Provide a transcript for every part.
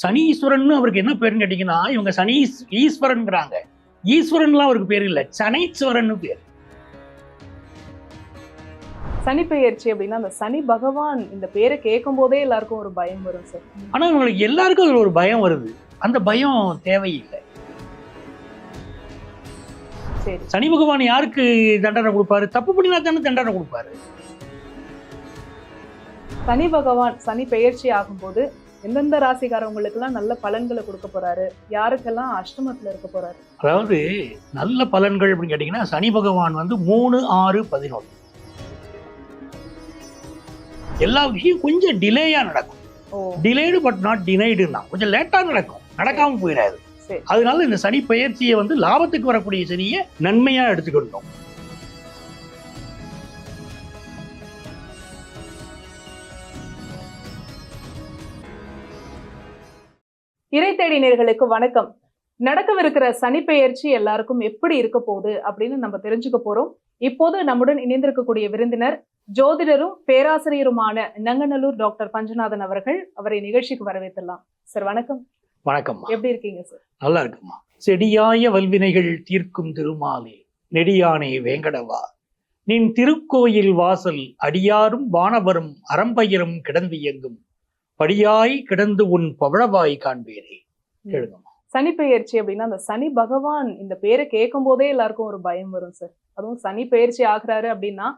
சனீஸ்வரன் அவருக்கு என்ன பேருன்னு கேட்டீங்கன்னா இவங்க சனீ ஈஸ்வரன்ங்கிறாங்க ஈஸ்வரன்லாம் அவருக்கு பேர் இல்லை. சனீஸ்வரன் பேர். சனி பெயர்ச்சி அப்படின்னா அந்த சனி பகவான் இந்த பேரை கேட்கும் போதே எல்லாருக்கும் ஒரு பயம் வரும் சார். ஆனா இவங்களுக்கு எல்லாருக்கும் அதுல ஒரு பயம் வருது. அந்த பயம் தேவையில்லை. சரி. சனி பகவான் யாருக்கு தண்டனை கொடுப்பாரு? தப்பு பண்ணினா தானே தண்டனை கொடுப்பாரு. சனி பகவான் சனி பெயர்ச்சி ஆகும்போது எந்தெந்த ராசிக்காரவங்களுக்கெல்லாம் நல்ல பலன்களை கொடுக்க போறாரு? யாருக்கெல்லாம் அஷ்டமத்துல இருக்க போறாரு? அதாவது நல்ல பலன்கள் அப்படின்னு கேட்டீங்கன்னா சனி பகவான் வந்து மூணு ஆறு பதினொன்று எல்லா விஷயம் கொஞ்சம் டிலேயா நடக்கும். டிலேடு பட் நாட் டினைடுன்னா கொஞ்சம் லேட்டா நடக்கும். நடக்காம போயிடாது. அதனால இந்த சனி பெயர்ச்சியை வந்து லாபத்துக்கு வரக்கூடிய சனியை நன்மையா எடுத்துக்கணும் இறை தேடினர்களுக்கு வணக்கம். நடக்கவிருக்கிற சனி பெயர்ச்சி எல்லாருக்கும் எப்படி இருக்க போகுது அப்படின்னு நம்ம தெரிஞ்சுக்க போறோம். இப்போது நம்முடன் இணைந்திருக்கக்கூடிய விருந்தினர் ஜோதிடரும் பேராசிரியருமான நங்கநல்லூர் டாக்டர் பஞ்சநாதன் அவர்கள் அவரை நிகழ்ச்சிக்கு வரவேற்றலாம் சார் வணக்கம். வணக்கம்மா எப்படி இருக்கீங்க சார்? நல்லா இருக்குமா? செடியாய வல்வினைகள் தீர்க்கும் திருமாலே நெடியானே வேங்கடவா. நின் திருக்கோயில் வாசல் அடியாரும் வானவரும் அறம்பயிரும் கிடந்து இயங்கும். படியாய் கிடந்து உன் பவழவாய் காண்பேனே கேளுங்கம்மா சனி பெயர்ச்சி அப்படின்னா அந்த சனி பகவான் இந்த பேரை கேட்கும் போதே எல்லாருக்கும் ஒரு பயம் வரும் சார். அதுவும் சனி பெயர்ச்சி ஆகுறாரு அப்படின்னா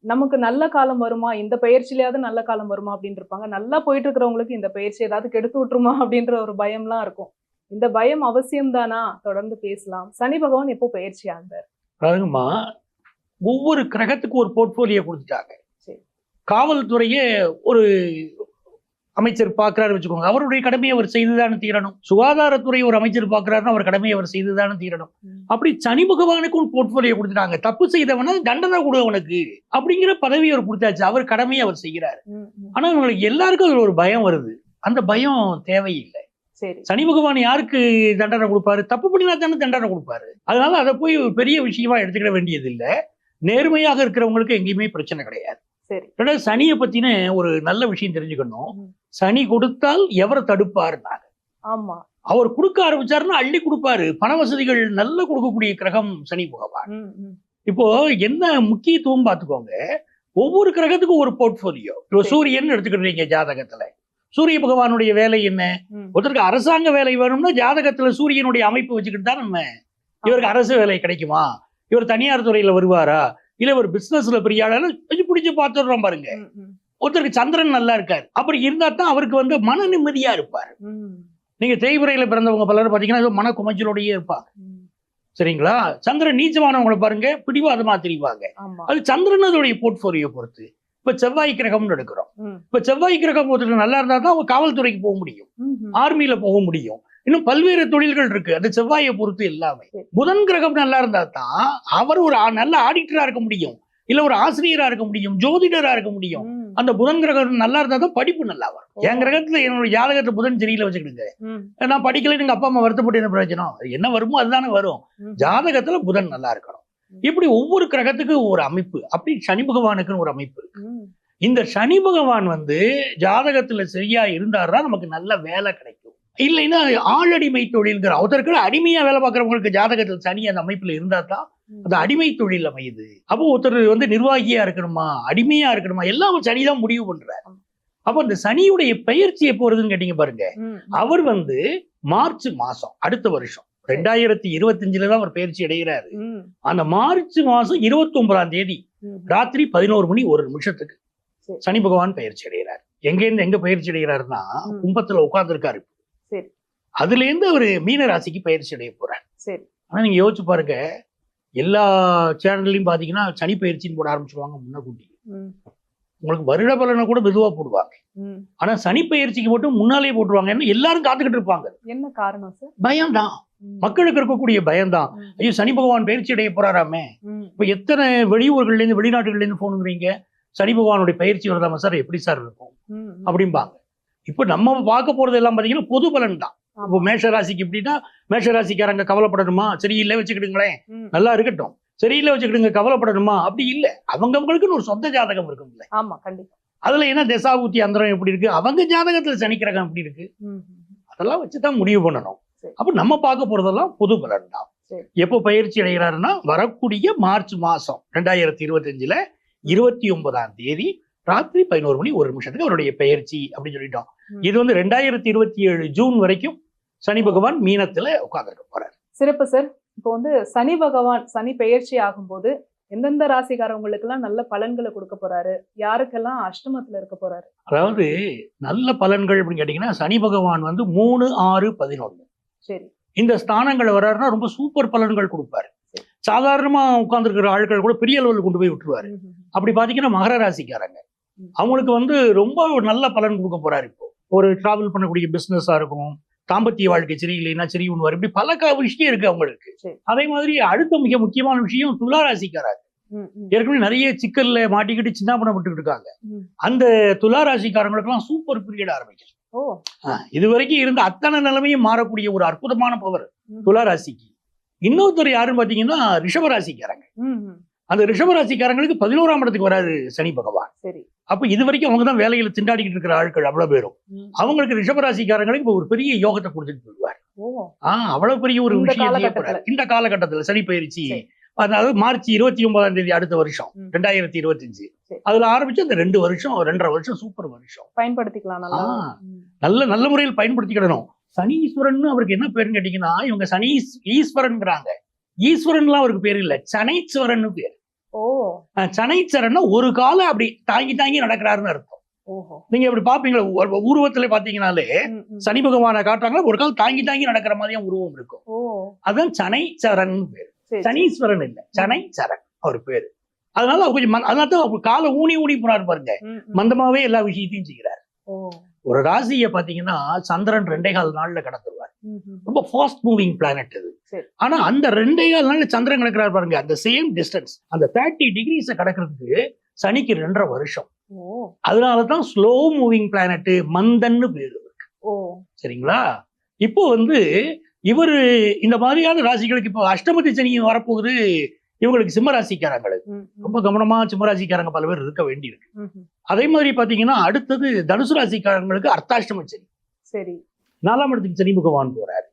நமக்கு நல்ல காலம் வருமா? இந்த பெயர்ச்சியிலாவது நல்ல காலம் வருமா? அப்படின்னு இருப்பாங்க. நல்லா போயிட்டு இருக்கிறவங்களுக்கு இந்த பயிற்சி ஏதாவது கெடுத்து விட்டுருமா? அப்படின்ற ஒரு பயம்லாம் இருக்கும். இந்த பயம் அவசியம் தானா தொடர்ந்து பேசலாம். சனி பகவான் எப்போ பயிற்சி ஆகுறாரு? அதாவதுமா ஒவ்வொரு கிரகத்துக்கும் ஒரு போர்ட்போலியோ கொடுத்துட்டாங்க. சரி. காவல்துறையே ஒரு அமைச்சர் பார்க்கிறாரு வச்சுக்கோங்க. அவருடைய கடமையை அவர் செய்துதானே தீரணும். சுகாதாரத்துறை ஒரு அமைச்சர் பார்க்கிறாருன்னா அவர் கடமையை அவர் செய்துதானே தீரணும். அப்படி சனி பகவானுக்கும் போர்ட்போலியோ கொடுத்துட்டாங்க. தப்பு செய்தவன தண்டனை கொடு அவனுக்கு அப்படிங்கிற பதவி அவர் கொடுத்தாச்சு. அவர் கடமையை அவர் செய்கிறார். ம், ம். ஆனா இவங்களுக்கு எல்லாருக்கும் அதுல ஒரு பயம் வருது. அந்த பயம் தேவையில்லை. சனி பகவான் யாருக்கு தண்டனை கொடுப்பாரு? தப்பு பண்ணினா தானே தண்டனை கொடுப்பாரு. அதனால அதை போய் ஒரு பெரிய விஷயமா எடுத்துக்கிட வேண்டியது இல்லை நேர்மையாக இருக்கிறவங்களுக்கு எங்கேயுமே பிரச்சனை கிடையாது. ரெண்டாவது சனியை பத்தின ஒரு நல்ல விஷயம் தெரிஞ்சுக்கணும். சனி கொடுத்தால் எவரை தடுப்பாருனாங்க ஆமா. அவர் கொடுக்க ஆரம்பிச்சாருன்னா அள்ளி கொடுப்பாரு. பண வசதிகள் நல்ல கொடுக்கக்கூடிய கிரகம் சனி பகவான். இப்போ என்ன முக்கியத்துவம் பார்த்துக்கோங்க. ஒவ்வொரு கிரகத்துக்கும் ஒரு போர்ட்போலியோ இப்போ சரி. சூரியன் எடுத்துக்கிட்டீங்க ஜாதகத்துல. சூரிய பகவானுடைய வேலை என்ன. ஒருத்தருக்கு அரசாங்க வேலை வேணும்னா ஜாதகத்துல சூரியனுடைய அமைப்பு வச்சுக்கிட்டு தான் நம்ம இவருக்கு அரசு வேலை கிடைக்குமா? இவர் தனியார் துறையில வருவாரா? இல்ல இவர் பிசினஸ்ல பெரிய ஆளா? கொஞ்சம் பிடிச்சு பார்த்துடுறோம் பாருங்க. ஒருத்தருக்கு சந்திரன் நல்லா இருக்காரு. அப்படி இருந்தா தான் அவருக்கு வந்து மன நிம்மதியா இருப்பார். நீங்க தேய்பிரையில பிறந்தவங்க பலர் பாத்தீங்கன்னா மன குமைச்சலோடயே இருப்பாங்க. சரிங்களா? சந்திரன் நீச்சமானவங்களை பாருங்க பிடிவாதமா தெரிவாங்க. அது சந்திரன் அதோடைய போர்ட்போலியோ பொறுத்து. இப்ப செவ்வாய் கிரகம்னு எடுக்கிறோம். இப்ப செவ்வாய் கிரகம் ஒருத்தருக்கு நல்லா இருந்தா தான் அவங்க காவல்துறைக்கு போக முடியும். ஆர்மியில போக முடியும். இன்னும் பல்வேறு தொழில்கள் இருக்கு. அது செவ்வாயை பொறுத்து எல்லாமே. புதன் கிரகம் நல்லா இருந்தா தான் அவர் ஒரு நல்ல ஆடிட்டரா இருக்க முடியும். இல்ல ஒரு ஆசிரியரா இருக்க முடியும் ஜோதிடரா இருக்க முடியும். அந்த புதன் கிரகம் நல்லா இருந்தா தான் படிப்பு நல்லா வரும். என் கிரகத்துல என்னோட ஜாதகத்துல புதன் சரியில்லை வச்சுக்கிடுங்க. நான் படிக்கல எங்க அப்பா அம்மா வருத்தப்பட்டு என்ன பிரயோஜனம்? என்ன வருமோ அதுதானே வரும். ஜாதகத்துல புதன் நல்லா இருக்கணும். இப்படி ஒவ்வொரு கிரகத்துக்கு ஒரு அமைப்பு. அப்படி சனி பகவானுக்குன்னு ஒரு அமைப்பு இருக்கு. இந்த சனி பகவான் வந்து ஜாதகத்துல சரியா இருந்தாருன்னா நமக்கு நல்ல வேலை கிடைக்கும். இல்லைன்னா ஆளடிமை தொழில்ங்கிற ஒருத்தருக்கு அடிமையா வேலை பார்க்கறவங்களுக்கு ஜாதகத்துல சனி அந்த அமைப்புல இருந்தா தான் அது அடிமை தொழில் அமையுது. அப்போ ஒருத்தர் வந்து நிர்வாகியா இருக்கணுமா? அடிமையா இருக்கணுமா? எல்லாம் சனிதான் முடிவு பண்றார். அப்போ இந்த சனியுடைய பெயர்ச்சி எப்போ வருதுன்னு கேட்டீங்க பாருங்க. அவர் வந்து மார்ச் மாசம் அடுத்த வருஷம் ரெண்டாயிரத்தி இருபத்தஞ்சுல தான் அவர் பயிற்சி அடைகிறாரு. அந்த மார்ச் மாசம் இருபத்தி ஒன்பதாம் தேதி. ராத்திரி பதினோரு மணி ஒரு நிமிஷத்துக்கு. சனி பகவான் பயிற்சி அடைகிறார். எங்க இருந்து எங்க பயிற்சி அடைகிறாருன்னா. கும்பத்துல உட்கார்ந்துருக்காரு சரி. அதுல இருந்து அவரு மீன ராசிக்கு பயிற்சி அடைய போறார். ஆனா நீங்க யோசிச்சு பாருங்க எல்லா சேனல்லையும் பாத்தீங்கன்னா சனி பயிற்சின்னு போட ஆரம்பிச்சிருவாங்க முன்னக்கூட்டி ம், உங்களுக்கு வருட பலனை கூட மெதுவா போடுவாங்க. ஆனா சனி பயிற்சிக்கு மட்டும் முன்னாலே போட்டுருவாங்க. ஏன்னா எல்லாரும் காத்துக்கிட்டு இருப்பாங்க. என்ன காரணம் சார் பயம்தான். ம், மக்களுக்கு இருக்கக்கூடிய பயம்தான். ம், ஐயோ சனி பகவான் பயிற்சி அடைய போறாராமே. இப்ப எத்தனை வெளியூர்கள்ல இருந்து வெளிநாட்டுகள்ல இருந்து போனுங்கிறீங்க சனி பகவானுடைய பயிற்சி வருதாமா சார் எப்படி சார் இருக்கும். அப்படிம்பாங்க. இப்ப நம்ம பார்க்க போறது எல்லாம் பாத்தீங்கன்னா பொது பலன் தான். இப்போ மேஷ ராசிக்கு இப்படின்னா மேஷ ராசிக்காரங்க கவலைப்படணுமா? சரியில்லை வச்சுக்கிடுங்களேன். நல்லா இருக்கட்டும். சரியில்லை வச்சுக்கிடுங்க கவலைப்படணுமா? அப்படி இல்ல. அவங்கவங்களுக்குன்னு ஒரு சொந்த ஜாதகம் இருக்கும்ல ஆமா கண்டிப்பா. அதுல என்ன தசாபுத்தி அந்தரம் எப்படி இருக்கு? அவங்க ஜாதகத்துல சனிக்கிரகம் எப்படி இருக்கு? அதெல்லாம் வச்சுதான் முடிவு பண்ணணும். அப்ப நம்ம பார்க்க போறதெல்லாம் பொது பலன் தான். எப்போ பயிற்சி அடைகிறாருன்னா வரக்கூடிய மார்ச் மாசம் ரெண்டாயிரத்தி இருபத்தஞ்சுல இருபத்தி ஒன்பதாம் தேதி ராத்திரி பதினோரு மணி ஒரு நிமிஷத்துக்கு அவருடைய பெயர்ச்சி அப்படின்னு சொல்லிட்டோம். இது வந்து ரெண்டாயிரத்தி இருபத்தி ஏழு ஜூன் வரைக்கும் சனி பகவான் மீனத்துல உட்கார்ந்துருக்க போறாரு. சிறப்பு சார். இப்போ வந்து சனி பகவான் சனி பெயர்ச்சி ஆகும்போது எந்தெந்த ராசிக்காரவங்களுக்கு எல்லாம் நல்ல பலன்களை கொடுக்க போறாரு? யாருக்கெல்லாம் அஷ்டமத்துல இருக்க போறாரு? அதாவது நல்ல பலன்கள் அப்படின்னு கேட்டீங்கன்னா சனி பகவான் வந்து மூணு ஆறு பதினொன்னு. சரி. இந்த ஸ்தானங்கள் வர்றாருன்னா ரொம்ப சூப்பர் பலன்கள் கொடுப்பாரு. சாதாரணமா உட்கார்ந்துருக்கிற ஆட்கள் கூட பெரிய லெவலில் கொண்டு போய் விட்டுருவாரு. அப்படி பாத்தீங்கன்னா மகர ராசிக்காரங்க. அவங்களுக்கு வந்து ரொம்ப ஒரு நல்ல பலன் கொடுக்க போறாரு இப்போ. ஒரு டிராவல் பண்ணக்கூடிய பிசினஸா இருக்கும். தாம்பத்திய வாழ்க்கை சரி இல்லைன்னா சரி ஒன்று இப்படி பல விஷயம் இருக்கு அவங்களுக்கு. அதே மாதிரி அடுத்த மிக முக்கியமான விஷயம் ம், ஏற்கனவே நிறைய சிக்கல்ல மாட்டிக்கிட்டு சின்ன பண்ணப்பட்டு இருக்காங்க. அந்த துலா ராசிக்காரங்களுக்கெல்லாம் சூப்பர் பீரியட் ஆரம்பிக்கும் இது வரைக்கும் இருந்த அத்தனை நிலைமையும் மாறக்கூடிய ஒரு அற்புதமான பவர் ம். துலா ராசிக்கு. இன்னொருத்தர் யாருன்னு பாத்தீங்கன்னா ரிஷப ராசிக்காரங்க. ம், ம், அந்த ரிஷப ராசிக்காரங்களுக்கு பதினோராம் இடத்துக்கு வராரு சனி பகவான். சரி. அப்ப இது வரைக்கும் அவங்க தான் வேலையில திண்டாடிக்கிட்டு இருக்கிற ஆட்கள் அவ்வளவு பேரும். அவங்களுக்கு ரிஷபராசிக்காரங்களுக்கு இப்ப ஒரு பெரிய யோகத்தை கொடுத்துட்டு போயிடுவார். ஆஹ் அவ்வளவு பெரிய ஒரு விஷயம். இந்த காலகட்டத்துல சனி பயிற்சி. அதாவது மார்ச் இருபத்தி ஒன்பதாம் தேதி அடுத்த வருஷம். ரெண்டாயிரத்தி இருபத்தஞ்சு. சரி. அதுல ஆரம்பிச்சு அந்த ரெண்டு வருஷம் ரெண்டரை வருஷம் சூப்பர் வருஷம். பயன்படுத்திக்கலாம் நல்லா. நல்ல முறையில் பயன்படுத்திக்கிடணும். சனீஸ்வரன் அவருக்கு என்ன பேருன்னு கேட்டீங்கன்னா இவங்க சனீ ஈஸ்வரன்ங்கிறாங்க ஈஸ்வரன்லாம் அவருக்கு பேர் இல்ல சனைஸ்வரன் பேர். சனைச்சரன்னா ஒரு காலம் அப்படி தாங்கி தாங்கி நடக்கிறாருன்னு அர்த்தம். நீங்க இப்படி பாப்பீங்களா? உருவத்துல ம். சனி பகவானை காட்டுறாங்களா ஒரு கால் தாங்கி தாங்கி நடக்கிற மாதிரியும் உருவம் இருக்கும். ஓ. அதான் சனை சரண் பேர் சனீஸ்வரன் இல்ல சனை சரண் அவர் பேரு. அதனால கொஞ்சம் அதனால தான் அவர் காலை ஊனி ஊனி போனார் பாருங்க. மந்தமாவே எல்லா விஷயத்தையும் செய்கிறார் ஒரு ராசியை பாத்தீங்கன்னா சந்திரன் ரெண்டே கால் நாள்ல கடந்துருவார். ரொம்ப ஃபாஸ்ட் மூவிங் பிளானட் சரி. ஆனா அந்த ரெண்டே நாள்ல சந்திரன் கிடக்கிறார் பாருங்க அந்த சேம் டிஸ்டன்ஸ் அந்த தேர்ட்டி டிகிரிஸை கடக்கிறதுக்கு சனிக்கு ரெண்டரை வருஷம். அதனாலதான் ஸ்லோ மூவிங் பிளானட் மந்தன்னு பேரு சரிங்களா? இப்போ வந்து இவர் இந்த மாதிரியான ராசிகளுக்கு இப்போ அஷ்டமதி சனி வரப்போகுது. இவங்களுக்கு சிம்ம ராசிக்காரங்களுக்கு ம், ம். ரொம்ப கவனமா சிம்ம ராசிக்காரங்க பல பேர் இருக்க வேண்டியிருக்கு. அதே மாதிரி பாத்தீங்கன்னா அடுத்தது தனுசு ராசிக்காரங்களுக்கு அர்த்தாஷ்டம சனி. சரி. நாலாம் இடத்துக்கு சனி பகவான் போறாரு.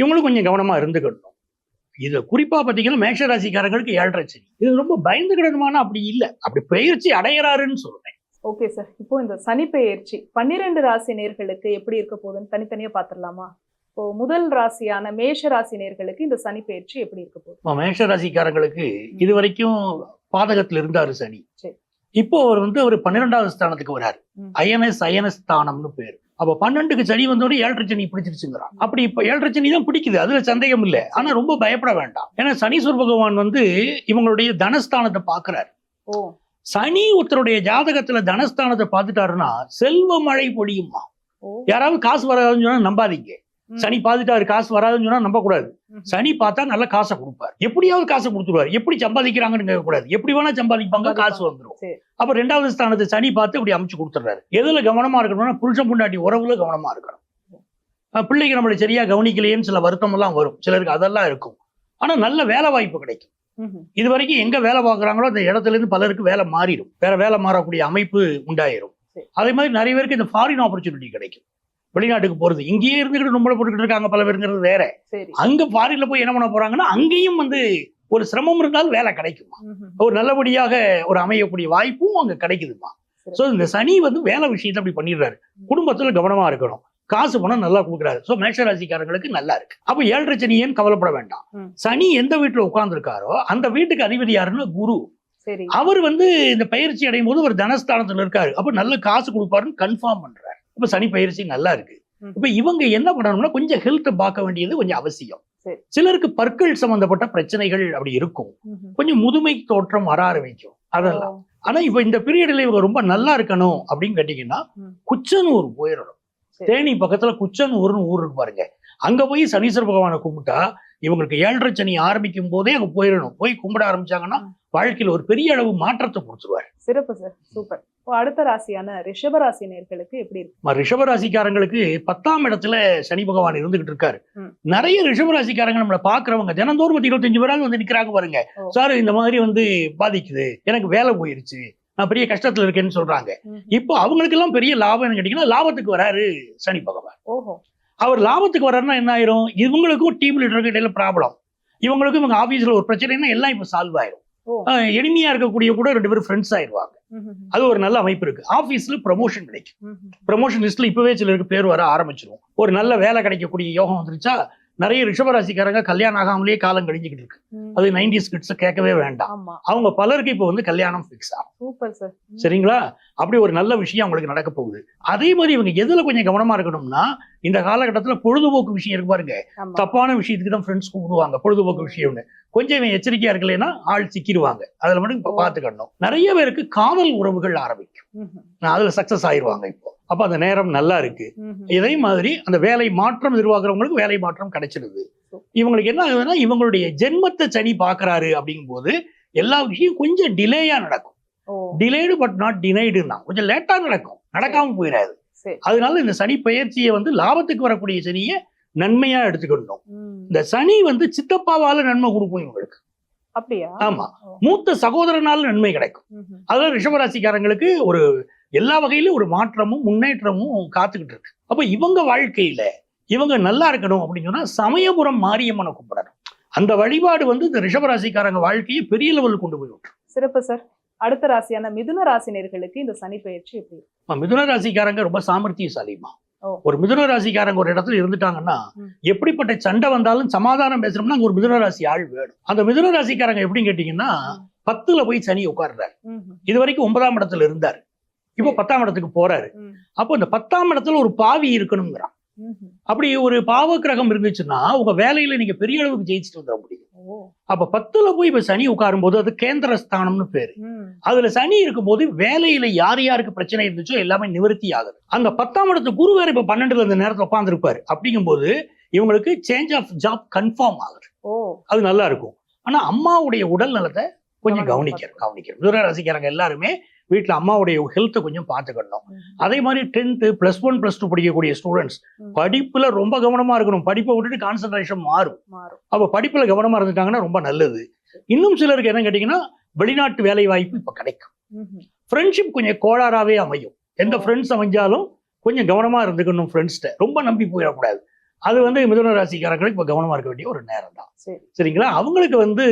இவங்களும் கொஞ்சம் கவனமா இருந்துக்கணும். இது குறிப்பா பாத்தீங்கன்னா மேஷ ராசிக்காரங்களுக்கு ஏழரை சனி. இது ரொம்ப பயந்துக்கிடணுமான அப்படி இல்ல. அப்படி பயிற்சி அடையறாருன்னு சொல்றேன். ஓகே சார் இப்போ இந்த சனி பெயர்ச்சி பன்னிரெண்டு ராசி நேர்களுக்கு எப்படி இருக்க போகுதுன்னு தனித்தனியா பாத்துடலாமா இப்போ முதல் ராசியான மேஷ ராசி நேர்களுக்கு இந்த சனி பெயர்ச்சி எப்படி இருக்க போகுது? மேஷ ராசிக்காரங்களுக்கு இது வரைக்கும் பாதகத்துல இருந்தாரு சனி. சரி. இப்போ அவர் வந்து அவர் பன்னிரெண்டாவது ஸ்தானத்துக்கு வராரு. அயனஸ் அயனஸ்தானம்னு பேர். அப்ப பன்னெண்டுக்கு சனி வந்தோடனே ஏழரை சனி பிடிச்சிருச்சுங்கிறான். அப்படி இப்ப ஏழரை சனி தான் பிடிக்குது அதுல சந்தேகம் இல்லை. ஆனா ரொம்ப பயப்பட வேண்டாம். ஏன்னா சனீஸ்வர பகவான் வந்து இவங்களுடைய தனஸ்தானத்தை பாக்குறாரு சனி ஒருத்தருடைய ஜாதகத்துல தனஸ்தானத்தை பார்த்துட்டாருன்னா செல்வ மழை பொழியுமா? ஓ. யாராவது காசு வராதுன்னு சொன்னா நம்பாதீங்க. சனி பார்த்துட்டாரு காசு வராதுன்னு சொன்னா நம்ப கூடாது. சனி பார்த்தா நல்ல காசை கொடுப்பார். எப்படியாவது காசை கொடுத்துருவாரு. எப்படி சம்பாதிக்கிறாங்கன்னு கேட்க கூடாது எப்படி வேணா சம்பாதிப்பாங்க காசு வந்துடும் அப்ப ரெண்டாவது ஸ்தானத்தை சனி பார்த்து இப்படி அமைச்சு கொடுத்துறாரு எதுல கவனமா இருக்கணும்னா புருஷன் பொண்டாட்டி உறவுல கவனமா இருக்கணும். பிள்ளைக்கு நம்மளை சரியா கவனிக்கலையேன்னு சில வருத்தம் எல்லாம் வரும். சிலருக்கு அதெல்லாம் இருக்கும். ஆனா நல்ல வேலை வாய்ப்பு கிடைக்கும். இது வரைக்கும் எங்க வேலை பார்க்குறாங்களோ அந்த இடத்துல இருந்து பலருக்கு வேலை மாறிடும். வேற வேலை மாறக்கூடிய அமைப்பு உண்டாயிரும். அதே மாதிரி நிறைய பேருக்கு இந்த ஃபாரின் ஆப்பர்ச்சுனிட்டி கிடைக்கும். வெளிநாட்டுக்கு போறது. இங்கேயே இருந்துகிட்டு ரொம்ப போட்டுக்கிட்டு இருக்காங்க பல பேருங்கிறது வேற. அங்க ஃபாரின்ல போய் என்ன பண்ண போறாங்கன்னா அங்கேயும் வந்து ஒரு சிரமம் இருந்தாலும் வேலை கிடைக்குமா. ஒரு நல்லபடியாக ஒரு அமையக்கூடிய வாய்ப்பும் அங்க கிடைக்குதுமா. சோ இந்த சனி வந்து வேலை விஷயத்தை அப்படி பண்ணிடுறாரு. குடும்பத்துல கவனமா இருக்கணும். காசு பணம் நல்லா கொடுக்குறாரு. சோ மேஷராசிக்காரங்களுக்கு நல்லா இருக்கு. அப்ப ஏழரை சனி ஏன் கவலைப்பட வேண்டாம். சனி எந்த வீட்டுல உட்கார்ந்துருக்காரோ அந்த வீட்டுக்கு அதிபதி யாருன்னா குரு. அவர் வந்து இந்த பயிற்சி அடையும் போது ஒரு தனஸ்தானத்துல இருக்காரு. அப்ப நல்ல காசு கொடுப்பாருன்னு கன்ஃபார்ம் பண்றாரு. அப்ப சனி பயிற்சி நல்லா இருக்கு. இப்ப இவங்க என்ன பண்ணணும்னா கொஞ்சம் ஹெல்த் பார்க்க வேண்டியது கொஞ்சம் அவசியம். சிலருக்கு பற்கள் சம்பந்தப்பட்ட பிரச்சனைகள் அப்படி இருக்கும். கொஞ்சம் முதுமை தோற்றம் வர ஆரம்பிக்கும் அதெல்லாம் ஆனா இப்ப இந்த பீரியட்ல இவங்க ரொம்ப நல்லா இருக்கணும் அப்படின்னு கேட்டீங்கன்னா. குச்சனூர் போயிடணும். தேனி பக்கத்துல குச்சனூர்னு ஊர் இருக்கு பாருங்க அங்க போய் சனீஸ்வர பகவானை கும்பிட்டா இவங்களுக்கு ஏழரை சனி ஆரம்பிக்கும் போதே அங்க போயிடணும் போய் கும்பிட ஆரம்பிச்சாங்கன்னா. வாழ்க்கையில ஒரு பெரிய அளவு மாற்றத்தை கொடுத்துருவாரு சிறப்பு சார் சூப்பர் இப்போ அடுத்த ராசியான ரிஷப ராசி நேர்களுக்கு எப்படி இருக்கு? ரிஷபராசிக்காரங்களுக்கு பத்தாம் இடத்துல சனி பகவான் இருந்துகிட்டு இருக்காரு. நிறைய ரிஷபராசிக்காரங்க நம்மள பாக்குறவங்க தினந்தோறும் பத்தி இருபத்தஞ்சு பேராவது வந்து நிக்கிறாங்க பாருங்க. சார் இந்த மாதிரி வந்து பாதிக்குது. எனக்கு வேலை போயிருச்சு. நான் பெரிய கஷ்டத்துல இருக்கேன்னு சொல்றாங்க. இப்போ அவங்களுக்கு எல்லாம் பெரிய லாபம் கேட்டீங்கன்னா லாபத்துக்கு வராரு சனி பகவான். ஓஹோ. அவர் லாபத்துக்கு வர்றாருன்னா என்ன ஆயிரும்? இவங்களுக்கும் டீம் லீடருக்கு இடையில ப்ராப்ளம் இவங்களுக்கும் இவங்க ஆபீஸ்ல ஒரு பிரச்சனைனா எல்லாம் இப்போ சால்வ் ஆயிரும். எளிமையா இருக்கக்கூடிய கூட ரெண்டு பேரும் ஃப்ரெண்ட்ஸ் ஆயிடுவாங்க. அது ஒரு நல்ல அமைப்பு இருக்கு. ஆபீஸ்ல ப்ரமோஷன் கிடைக்கும். ப்ரமோஷன் லிஸ்ட்ல இப்பவே சிலருக்கு பேர் வர ஆரம்பிச்சிடும் ஒரு நல்ல வேலை கிடைக்கக்கூடிய யோகம் வந்துருச்சா நிறைய ரிஷபராசிக்காரங்க கல்யாணம் ஆகாமலேயே காலம் கழிஞ்சுக்கிட்டு இருக்கு. அது நைன்டிஸ் கிட்ஸ் கேட்கவே வேண்டாம். அவங்க பலருக்கு இப்போ வந்து கல்யாணம் ஃபிக்ஸ் ஆகும். Super sir. சரிங்களா? அப்படி ஒரு நல்ல விஷயம் அவங்களுக்கு நடக்க போகுது. அதே மாதிரி இவங்க எதுல கொஞ்சம் கவனமா இருக்கணும்னா இந்த காலகட்டத்துல பொழுதுபோக்கு விஷயம் இருக்கு பாருங்க. தப்பான விஷயத்துக்கு தான் ஃப்ரெண்ட்ஸ் கூப்பிடுவாங்க பொழுதுபோக்கு விஷயம்னு. கொஞ்சம் இவன் எச்சரிக்கையா இருக்கலைன்னா ஆள் சிக்கிடுவாங்க அதுல மட்டும். பாத்துக்கணும் நிறைய பேருக்கு காதல் உறவுகள் ஆரம்பிக்கும். அதுல சக்சஸ் ஆயிருவாங்க இப்போ. அப்ப அந்த நேரம் நல்லா இருக்கு. இதே மாதிரி அந்த வேலை மாற்றம் எதிர்பார்க்கறவங்களுக்கு வேலை மாற்றம் கிடைச்சிடுது இவங்களுக்கு என்ன ஆகுதுன்னா இவங்களுடைய ஜென்மத்தை சனி பாக்குறாரு அப்படிங்கும் போது எல்லா விஷயம் கொஞ்சம் டிலேயா நடக்கும். டிலேடு பட் நாட் டினைடுன்னா கொஞ்சம் லேட்டா நடக்கும். நடக்காம போயிடாது அதனால இந்த சனி பெயர்ச்சியை வந்து லாபத்துக்கு வரக்கூடிய சனியை நன்மையா எடுத்துக்கணும். இந்த சனி வந்து சித்தப்பாவால நன்மை கொடுக்கும் இவங்களுக்கு. அப்படியா? ஆமா. மூத்த சகோதரனால நன்மை கிடைக்கும். ம்ஹும். அதுல ரிஷபராசிக்காரங்களுக்கு ஒரு எல்லா வகையிலும் ஒரு மாற்றமும் முன்னேற்றமும் காத்துக்கிட்டு இருக்கு. அப்ப இவங்க வாழ்க்கையில இவங்க நல்லா இருக்கணும் அப்படின்னு சொன்னா சமயபுரம் மாரியம்மனை கும்பிடணும். அந்த வழிபாடு வந்து இந்த ரிஷபராசிக்காரங்க வாழ்க்கையை பெரிய லெவலுக்கு கொண்டு போய் விட்டுரும். சிறப்பு சார். அடுத்த ராசியான மிதுன ராசினியர்களுக்கு இந்த சனி பயிற்சி எப்படி? மிதுன ராசிக்காரங்க ரொம்ப சாமர்த்தியசாலிமா. ஒரு மிதுன ராசிக்காரங்க ஒரு இடத்துல இருந்துட்டாங்கன்னா. எப்படிப்பட்ட சண்டை வந்தாலும் சமாதானம் பேசணும்னா அங்க ஒரு மிதுன ராசி ஆள் வேணும். அந்த மிதுன ராசிக்காரங்க எப்படின்னு கேட்டீங்கன்னா. பத்துல போய் சனி உட்கார்றாரு. இது வரைக்கும் ஒன்பதாம் இடத்துல இருந்தார். இப்போ. பத்தாம் இடத்துக்கு போறாரு. அப்போ இந்த பத்தாம் இடத்துல ஒரு பாவி இருக்கணுங்கிறான். அப்படி ஒரு பாவ கிரகம் இருந்துச்சுன்னா உங்க வேலையில நீங்க பெரிய அளவுக்கு ஜெயிச்சுட்டு வந்துட முடியும். அப்ப பத்துல போய் இப்ப சனி உட்காரும் போது அது கேந்திர ஸ்தானம்னு பேரு. அதுல சனி இருக்கும்போது வேலையில யார் யாருக்கு பிரச்சனை இருந்துச்சோ எல்லாமே நிவர்த்தி ஆகுது. அந்த பத்தாம் இடத்து குரு வேற இப்ப பன்னெண்டுல இந்த நேரத்துல உட்காந்துருப்பாரு அப்படிங்கும்போது இவங்களுக்கு சேஞ்ச் ஆஃப் ஜாப் கன்ஃபார்ம் ஆகுது. அது நல்லா இருக்கும். ஆனா அம்மாவுடைய உடல் நலத்தை கொஞ்சம் கவனம் கவனிக்கணும் கவனிக்கணும். மிதுன ராசிக்காரங்க எல்லாருமே வீட்டுல அம்மாவுடைய ஹெல்த்தை கொஞ்சம் பார்த்துக்கணும். அதே மாதிரி tenth plus one plus two படிக்கக்கூடிய ஸ்டூடெண்ட்ஸ். படிப்புல ரொம்ப கவனமா இருக்கணும். படிப்பை விட்டுட்டு கான்சென்ட்ரேஷன் மாறும். அப்ப படிப்புல கவனமா இருந்துட்டாங்கன்னா ரொம்ப நல்லது. இன்னும் சிலருக்கு என்ன கேட்டீங்கன்னா வெளிநாட்டு வேலை வாய்ப்பு இப்ப கிடைக்கும். ஃப்ரெண்ட்ஷிப் கொஞ்சம் கோளாறாவே அமையும். எந்த. ஃப்ரெண்ட்ஸ் அமைஞ்சாலும் கொஞ்சம் கவனமா இருந்துக்கணும் ஃப்ரெண்ட்ஸ்கிட்ட ரொம்ப நம்பி போயிடக்கூடாது. அது வந்து மிதுன ராசிக்காரங்களுக்கு இப்ப கவனமா இருக்க வேண்டிய ஒரு நேரம் தான் சரி. சரிங்களா? அவங்களுக்கு வந்து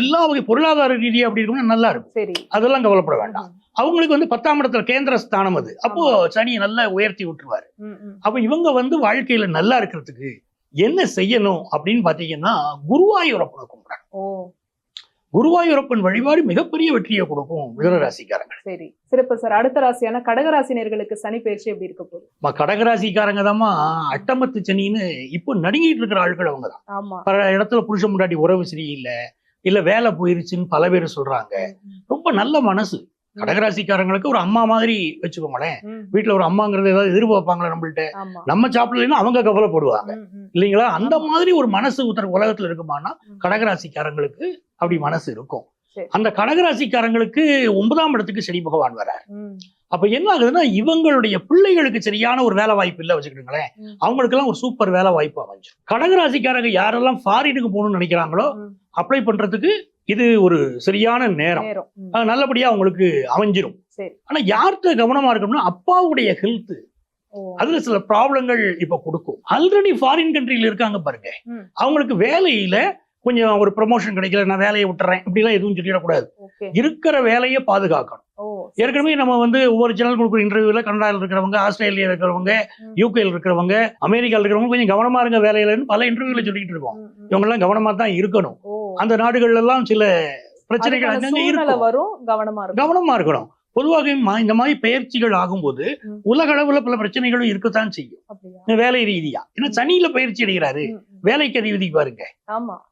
எல்லா வகை பொருளாதார ரீதியா அப்படி இருக்கணும் நல்லா இருக்கும். அதெல்லாம் கவலைப்பட வேண்டாம். அவங்களுக்கு வந்து பத்தாம் இடத்துல கேந்திர ஸ்தானம் அது. அப்போ சனியை நல்லா உயர்த்தி விட்டுருவாரு. அப்ப இவங்க வந்து வாழ்க்கையில நல்லா இருக்கிறதுக்கு என்ன செய்யணும் அப்படின்னு பாத்தீங்கன்னா குருவாயூரப்பனை கும்பிடுறாங்க. குருவாயூரப்பன் வழிபாடு மிகப்பெரிய வெற்றியை கொடுக்கும் மிதுன ராசிக்காரங்க. சரி. சிறப்பு சார். அடுத்த ராசியான கடகராசினியர்களுக்கு சனி பயிற்சி எப்படி இருக்க போகுது? கடகராசிக்காரங்க தாம்மா அட்டமத்து சனின்னு இப்போ நடுங்கிட்டு இருக்கிற ஆட்கள் அவங்க தான் பல இடத்துல புருஷன் முன்னாடி உறவு சரியில்லை. இல்ல வேலை போயிருச்சுன்னு பல பேர் சொல்றாங்க ரொம்ப நல்ல மனசு கடகராசிக்காரங்களுக்கு ஒரு அம்மா மாதிரி வச்சுக்கோங்களேன். வீட்டுல ஒரு அம்மாங்கிறது ஏதாவது எதிர்பார்ப்பாங்களா நம்மள்ட்ட நம்ம சாப்பிடலைன்னா அவங்க கவலைப்படுவாங்க. இல்லைங்களா அந்த. மாதிரி ஒரு மனசு உத்தர உலகத்துல இருக்குமானா. கடகராசிக்காரங்களுக்கு அப்படி மனசு இருக்கும். அந்த கடகராசிக்காரங்களுக்கு ஒன்பதாம் இடத்துக்கு சனி பகவான் வரார் அப்ப என்ன ஆகுதுன்னா இவங்களுடைய பிள்ளைகளுக்கு சரியான ஒரு வேலை வாய்ப்பு இல்ல வச்சுக்கிட்டுங்களேன். அவங்களுக்கு எல்லாம் ஒரு சூப்பர் வேலை வாய்ப்பு அமைஞ்சிடும் கடகராசிக்காரங்க யாரெல்லாம் ஃபாரினுக்கு போகணும்னு நினைக்கிறாங்களோ. அப்ளை பண்றதுக்கு இது ஒரு சரியான நேரம். நல்லபடியா அவங்களுக்கு அமைஞ்சிரும். சரி. ஆனா யார்கிட்ட கவனமா இருக்கணும்னா அப்பாவுடைய ஹெல்த் அதுல சில ப்ராப்ளங்கள் இப்ப கொடுக்கும். ஆல்ரெடி ஃபாரின் கண்ட்ரில இருக்காங்க பாருங்க. அவங்களுக்கு வேலையில கொஞ்சம் ஒரு ப்ரமோஷன் கிடைக்கல நான் வேலையை விட்டுறேன் இப்படிலாம் எதுவும் சொல்லிடக்கூடாது. இருக்கிற வேலையை பாதுகாக்கணும். ஏற்கனவே நம்ம வந்து ஒவ்வொரு சேனல் கொடுக்குற இன்டர்வியூல கனடாவில் இருக்கிறவங்க ஆஸ்திரேலியா இருக்கிறவங்க. யூகேல இருக்கிறவங்க அமெரிக்கால இருக்கிறவங்க கொஞ்சம் கவனமா இருங்க வேலையிலன்னு பல இன்டர்வியூல சொல்லிட்டு இருக்கோம். இவங்க எல்லாம் கவனமா தான் இருக்கணும். அந்த நாடுகள்ல எல்லாம் சில பிரச்சனைகள் அங்கங்க வரும் கவனமா இருக்கும். கவனமா இருக்கணும். பொதுவாக இந்த மாதிரி பயிற்சிகள் ஆகும்போது. உலக அளவுல பல பிரச்சனைகளும் இருக்கத்தான் செய்யும். வேலை ரீதியா. ஏன்னா சனியில பயிற்சி அடைகிறாரு. வேலைக்கு அதிபதி பாருங்க.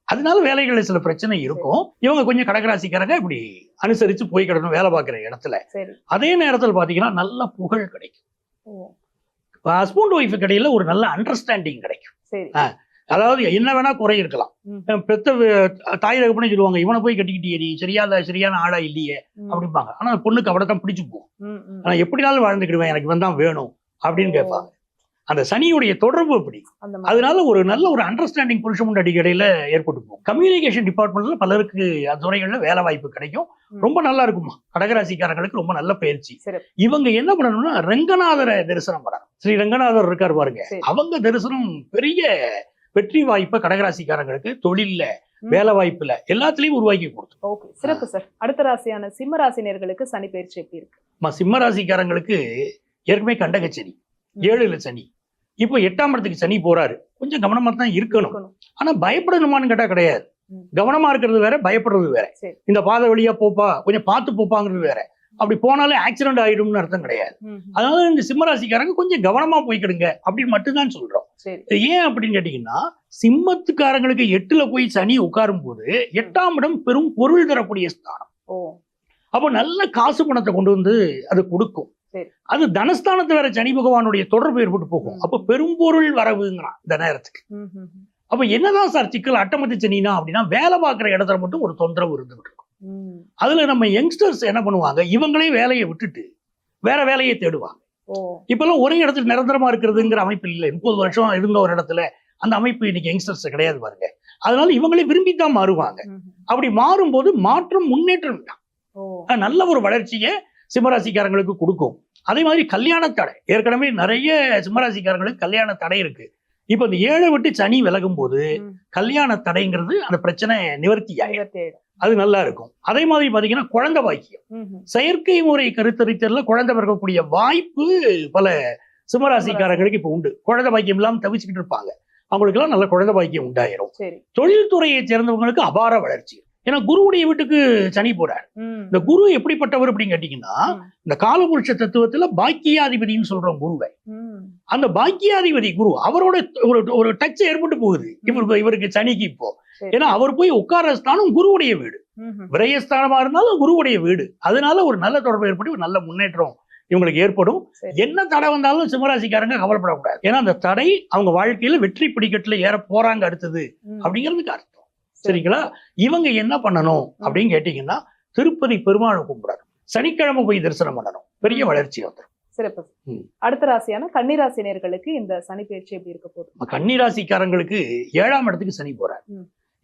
அதனால வேலைகள்ல சில பிரச்சனை இருக்கும். இவங்க கொஞ்சம் கடகராசிக்காரங்க இப்படி அனுசரிச்சு போய் கிடணும் வேலை பார்க்குற இடத்துல. அதே நேரத்தில் பாத்தீங்கன்னா நல்ல புகழ் கிடைக்கும். ஹஸ்பண்ட் ஒய்ஃபுக்கு இடையில ஒரு நல்ல அண்டர்ஸ்டாண்டிங் கிடைக்கும். அதாவது என்ன வேணா குறை இருக்கலாம். பெத்த தாய் தகப்பனே சொல்லுவாங்க இவனை போய் கட்டிக்கிட்டே நீ சரியா இல்ல சரியான ஆளா இல்லையே அப்படிம்பாங்க. ஆனா பொண்ணுக்கு அவனை தான் பிடிச்சு போகும். நான் எப்படினாலும் வாழ்ந்துக்கிடுவேன் எனக்கு இவன் தான் வேணும் அப்படின்னு. கேட்பாங்க. அந்த சனியுடைய தொடர்பு அப்படி அதனால ஒரு நல்ல ஒரு அண்டர்ஸ்டாண்டிங் புருஷன் முன்னாடி இடையில ஏற்பட்டு போகும். கம்யூனிகேஷன் டிபார்ட்மெண்ட்ல பலருக்கு அந்த துறைகள்ல வேலை வாய்ப்பு கிடைக்கும். ரொம்ப நல்லா இருக்குமா? கடகராசிக்காரங்களுக்கு ரொம்ப நல்ல பயிற்சி. இவங்க என்ன பண்ணணும்னா ரங்கநாதரை தரிசனம் பண்ணணும். ஸ்ரீ ரங்கநாதர் இருக்கார் பாருங்க. அவங்க தரிசனம் பெரிய வெற்றி வாய்ப்பை கடகராசிக்காரங்களுக்கு தொழில்ல. வேலை வாய்ப்புல எல்லாத்துலயும் உருவாக்கி கொடுத்து ஓகே சிறப்பு சார். அடுத்த ராசியான சிம்ம ராசினியர்களுக்கு சனி பயிற்சி எப்படி இருக்கு? சிம்ம ராசிக்காரங்களுக்கு ஏற்கனவே கண்டக சனி ஏழுல சனி. இப்போ எட்டாம் இடத்துக்கு சனி போறாரு. கொஞ்சம் கவனமா தான் இருக்கணும். ஆனா பயப்படணுமான்னு கேட்டா கிடையாது. கவனமா இருக்கிறது வேற பயப்படுறது வேற. இந்த பாதை வழியா போப்பா கொஞ்சம் பார்த்து போப்பாங்கிறது வேற. அப்படி போனாலே ஆக்சிடென்ட் ஆயிடும்னு அர்த்தம் கிடையாது. அதனால இந்த சிம்மராசிக்காரங்க கொஞ்சம் கவனமா போய்க்கிடுங்க அப்படின்னு மட்டும்தான் சொல்றோம் ஏன் அப்படின்னு கேட்டீங்கன்னா சிம்மத்துக்காரங்களுக்கு எட்டுல போய் சனி உட்காரும் போது எட்டாம் இடம் பெரும் பொருள் தரக்கூடிய ஸ்தானம் அப்போ நல்ல காசு பணத்தை கொண்டு வந்து அது கொடுக்கும். அது தனஸ்தானத்து வேற சனி பகவானுடைய தொடர்பு ஏற்பட்டு போகும். அப்போ பெரும்பொருள் வரவுங்கிறான் இந்த நேரத்துக்கு. அப்ப என்னதான் சார் சிக்கல் அட்டமத்து சனினா அப்படின்னா வேலை பார்க்குற இடத்துல மட்டும் ஒரு தொந்தரவு இருந்துகிட்டு. அதுல நம்ம யங்ஸ்டர்ஸ் என்ன பண்ணுவாங்க? இவங்களே வேலையை விட்டுட்டு வேற வேலையை தேடுவாங்க. இப்பெல்லாம் ஒரே இடத்துல நிரந்தரமா இருக்கிறதுங்கிற அமைப்பு இல்லை. முப்பது வருஷம் இருந்த ஒரு இடத்துல அந்த அமைப்பு இன்னைக்கு யங்ஸ்டர்ஸ் கிடையாது பாருங்க. அதனால இவங்களே விரும்பித்தான் மாறுவாங்க. அப்படி மாறும்போது மாற்றம் முன்னேற்றம் தான். நல்ல ஒரு வளர்ச்சியை சிம்மராசிக்காரங்களுக்கு கொடுக்கும். அதே மாதிரி கல்யாண தடை. ஏற்கனவே நிறைய சிம்மராசிக்காரங்களுக்கு கல்யாண தடை இருக்கு. இப்போ இந்த ஏழை விட்டு சனி விலகும் போது. கல்யாண தடைங்கிறது அந்த பிரச்சனை நிவர்த்தி ஆயிடும். அது நல்லா இருக்கும் அதே மாதிரி பாத்தீங்கன்னா குழந்தை பாக்கியம். செயற்கை முறை கருத்தரித்தல்ல குழந்தை பிறக்கக்கூடிய வாய்ப்பு பல சிம்மராசிக்காரங்களுக்கு இப்ப உண்டு குழந்தை பாக்கியம் இல்லாம தவிச்சுக்கிட்டு இருப்பாங்க அவங்களுக்கெல்லாம் நல்ல குழந்தை பாக்கியம் உண்டாயிரும் தொழில்துறையை சேர்ந்தவங்களுக்கு அபார வளர்ச்சி ஏன்னா குருவுடைய வீட்டுக்கு சனி போறார். இந்த குரு எப்படிப்பட்டவர் அப்படின்னு கேட்டீங்கன்னா. இந்த காலபுருஷ தத்துவத்துல பாக்கியாதிபதின்னு சொல்றோம் குருவை. அந்த பாக்கியாதிபதி குரு அவரோட ஒரு ஒரு டச் ஏற்பட்டு போகுது இவருக்கு இவருக்கு சனிக்கு இப்போ. ஏன்னா அவர் போய் உட்கார ஸ்தானம் குருவுடைய வீடு. விரயஸ்தானமா இருந்தாலும் குருவுடைய வீடு. அதனால ஒரு நல்ல தொடர்பு ஏற்பட்டு ஒரு நல்ல முன்னேற்றம் இவங்களுக்கு ஏற்படும். என்ன தடை வந்தாலும் சிம்மராசிக்காரங்க கவலைப்படக்கூடாது. ஏன்னா அந்த தடை அவங்க வாழ்க்கையில வெற்றி பிடிக்கட்டுல ஏற போறாங்க அடுத்தது. அப்படிங்கிறதுக்கு அர்த்தம். சரிங்களா? இவங்க என்ன பண்ணணும் அப்படின்னு கேட்டீங்கன்னா திருப்பதி பெருமாளை கும்பிடணும். சனிக்கிழமை போய் தரிசனம் பண்ணணும். பெரிய வளர்ச்சி வந்துடும் சிறப்பு. அடுத்த ராசியான கன்னிராசினியர்களுக்கு இந்த சனி பயிற்சி எப்படி இருக்க போகுது? கன்னிராசிக்காரங்களுக்கு ஏழாம் இடத்துக்கு சனி போறாரு.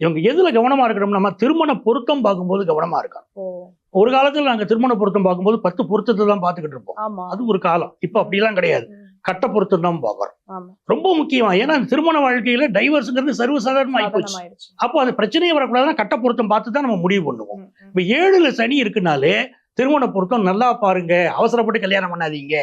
இவங்க எதுல கவனமா இருக்கணும் நம்ம திருமண பொருத்தம் பார்க்கும்போது கவனமா இருக்கணும் ஒரு காலத்துல நாங்க திருமண பொருத்தம் பார்க்கும்போது பத்து பொருத்தத்தை தான் பார்த்துக்கிட்டு இருப்போம். அது ஒரு காலம். இப்ப அப்படிலாம் கிடையாது. கட்ட பொருத்தம் தான் பார்க்கறோம். ஆமா. ரொம்ப முக்கியம் ஏன்னா திருமண வாழ்க்கையில டைவர்ஸ்ங்கிறது சர்வசாதாரணமா ஆயிப்போச்சு. அப்போ அது பிரச்சனையே வரக்கூடாதுன்னா கட்ட பொருத்தம் பார்த்து தான் நம்ம முடிவு பண்ணுவோம். இப்ப ஏழுல சனி இருக்குனாலே திருமண பொருத்தம் நல்லா பாருங்க அவசரப்பட்டு கல்யாணம் பண்ணாதீங்க.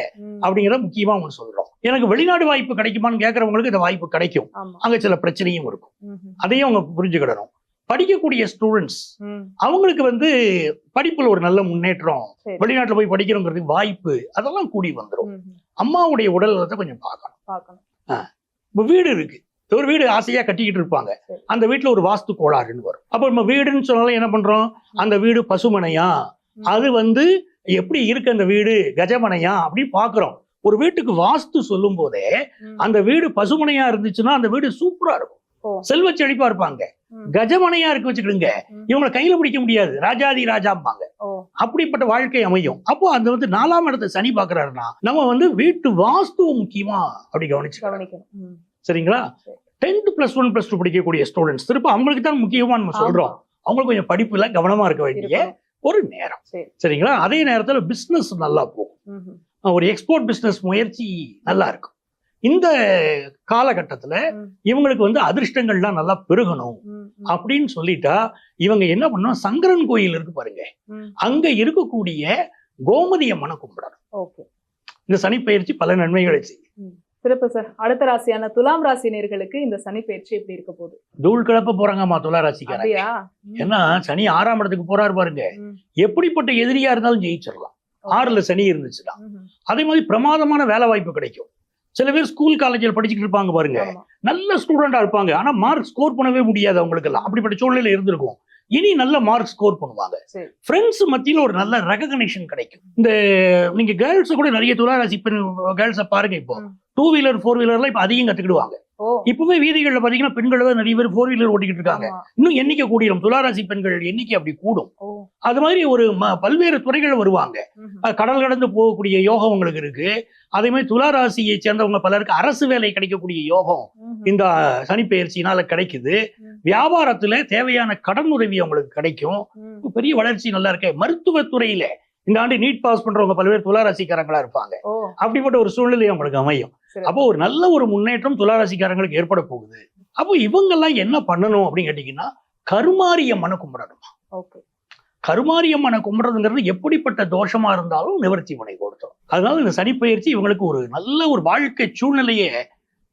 அப்படிங்கறத முக்கியமா ஒன்று சொல்றோம். எனக்கு வெளிநாடு வாய்ப்பு கிடைக்குமான்னு கேட்கறவங்களுக்கு இந்த வாய்ப்பு கிடைக்கும். அங்க சில பிரச்சனையும் இருக்கும். அதையும் அவங்க புரிஞ்சுக்கிடணும். படிக்கக்கூடிய ஸ்டூடெண்ட்ஸ். அவங்களுக்கு வந்து படிப்புல ஒரு நல்ல முன்னேற்றம். வெளிநாட்டுல போய் படிக்கணுங்கிறதுக்கு வாய்ப்பு அதெல்லாம் கூடி வந்துடும். அம்மாவுடைய உடல் நலத்தை கொஞ்சம் பார்க்கணும். இப்போ வீடு இருக்கு. ஒரு வீடு ஆசையா கட்டிக்கிட்டு இருப்பாங்க. அந்த வீட்டுல ஒரு வாஸ்து கோளாறுன்னு வரும். அப்போ நம்ம வீடுன்னு சொன்னாலும் என்ன பண்றோம்? அந்த வீடு பசுமனையா. அது வந்து எப்படி இருக்கு அந்த வீடு? கஜமனையா? அப்படி பாக்குறோம் ஒரு வீட்டுக்கு வாஸ்து சொல்லும் போதே. அந்த வீடு பசுமனையா இருந்துச்சுன்னா அந்த வீடு சூப்பரா இருக்கும். செல்வ செழிப்பா இருப்பாங்க. கஜமனையா இருக்கு வச்சுக்கிடுங்க. இவங்களை கையில பிடிக்க முடியாது ராஜாதி ராஜாம்பாங்க அப்படிப்பட்ட வாழ்க்கை அமையும் அப்போ அந்த வந்து நாலாம் இடத்தை சனி பாக்குறாருன்னா நம்ம வந்து வீட்டு வாஸ்துவ முக்கியமா அப்படி ம். சரிங்களா சரி. Tenth plus one plus two படிக்கக்கூடிய ஸ்டூடெண்ட்ஸ் திரும்ப அவங்களுக்கு தான் முக்கியமா நம்ம சொல்றோம். அவங்களுக்கு கொஞ்சம் படிப்புல கவனமா இருக்க வேண்டிய. ஒரு நேரம் சரி. சரிங்களா அதே நேரத்துல பிசினஸ் நல்லா போகும். ஒரு எக்ஸ்போர்ட் பிசினஸ் முயற்சி நல்லா இருக்கும். இந்த காலகட்டத்துல. இவங்களுக்கு வந்து அதிர்ஷ்டங்கள்லாம் நல்லா பெருகணும். அப்படின்னு சொல்லிட்டா இவங்க என்ன பண்ணணும் சங்கரன் கோயில் இருக்கு பாருங்க. அங்க இருக்கக்கூடிய கோமதி அம்மனை கும்பிடணும். ஓகே. இந்த சனிப்பெயர்ச்சி பல நன்மைகளை செய்யும். சிறப்பு சார். அடுத்த ராசியான துலாம் ராசினியர்களுக்கு இந்த சனி பயிற்சி எப்படி இருக்க போகுது? தூள் கிளப்ப போறாங்கம்மா துளாராசிக்காரங்க அப்படியா? ம். ஏன்னா சனி ஆறாம் இடத்துக்கு போறாரு பாருங்க. எப்படிப்பட்ட எதிரியா இருந்தாலும் ஜெயிச்சிடலாம். ஆறுல சனி இருந்துச்சுன்னா. அதே மாதிரி பிரமாதமான வேலை வாய்ப்பு கிடைக்கும். சில பேர் ஸ்கூல் காலேஜில் படிச்சுட்டு இருப்பாங்க பாருங்க. நல்ல ஸ்டூடெண்டா இருப்பாங்க. ஆனா மார்க் ஸ்கோர் பண்ணவே முடியாது அவங்களுக்கு எல்லாம் அப்படிப்பட்ட சூழ்நிலை இருந்திருக்கும். இனி நல்ல மார்க் ஸ்கோர் பண்ணுவாங்க. ஃப்ரெண்ட்ஸ் மத்தியில ஒரு நல்ல ரெகக்னிஷன் கிடைக்கும். இந்த நீங்க கேர்ள்ஸ் கூட நிறைய துளாராசி பெண் கேர்ள்ஸை பாருங்க இப்போ. டூ வீலர் ஃபோர் வீலர்லாம் இப்போ அதிகம் கத்துக்கிடுவாங்க. இப்பவே வீதிகள்ல பாத்தீங்கன்னா பெண்கள் தான் நிறைய பேர் ஃபோர் வீலர் ஓட்டிக்கிட்டு இருக்காங்க. இன்னும் எண்ணிக்கை கூடிரும். துளாராசி பெண்கள் எண்ணிக்கை அப்படி கூடும். அது மாதிரி ஒரு பல்வேறு துறைகள் வருவாங்க. கடல் கடந்து போகக்கூடிய யோகம் உங்களுக்கு இருக்கு. அதே மாதிரி துளாராசியை சேர்ந்தவங்க பலருக்கு அரசு வேலை கிடைக்கக்கூடிய யோகம். இந்த சனி பெயர்ச்சினால கிடைக்குது. வியாபாரத்துல தேவையான கடன் உதவி அவங்களுக்கு கிடைக்கும். பெரிய வளர்ச்சி நல்லா இருக்கு. மருத்துவத்துறையில இந்த ஆண்டு நீட் பாஸ் பண்றவங்க பல்வேறு துளாராசிக்காரங்களா இருப்பாங்க. அப்படிப்பட்ட ஒரு சூழ்நிலை அவங்களுக்கு அமையும். அப்போ ஒரு நல்ல ஒரு முன்னேற்றம் துளாராசிக்காரங்களுக்கு ஏற்பட போகுது. அப்போ இவங்கெல்லாம் என்ன பண்ணணும் அப்படின்னு கேட்டீங்கன்னா கருமாரியம்மனை கும்பிடணும்? கருமாரியம்மனை கும்பிடுறதுங்கிறது எப்படிப்பட்ட தோஷமா இருந்தாலும் நிவர்த்தி பண்ணி கொடுத்தோம். அதனால இந்த சனிப்பெயர்ச்சி இவங்களுக்கு ஒரு நல்ல ஒரு வாழ்க்கை சூழ்நிலையை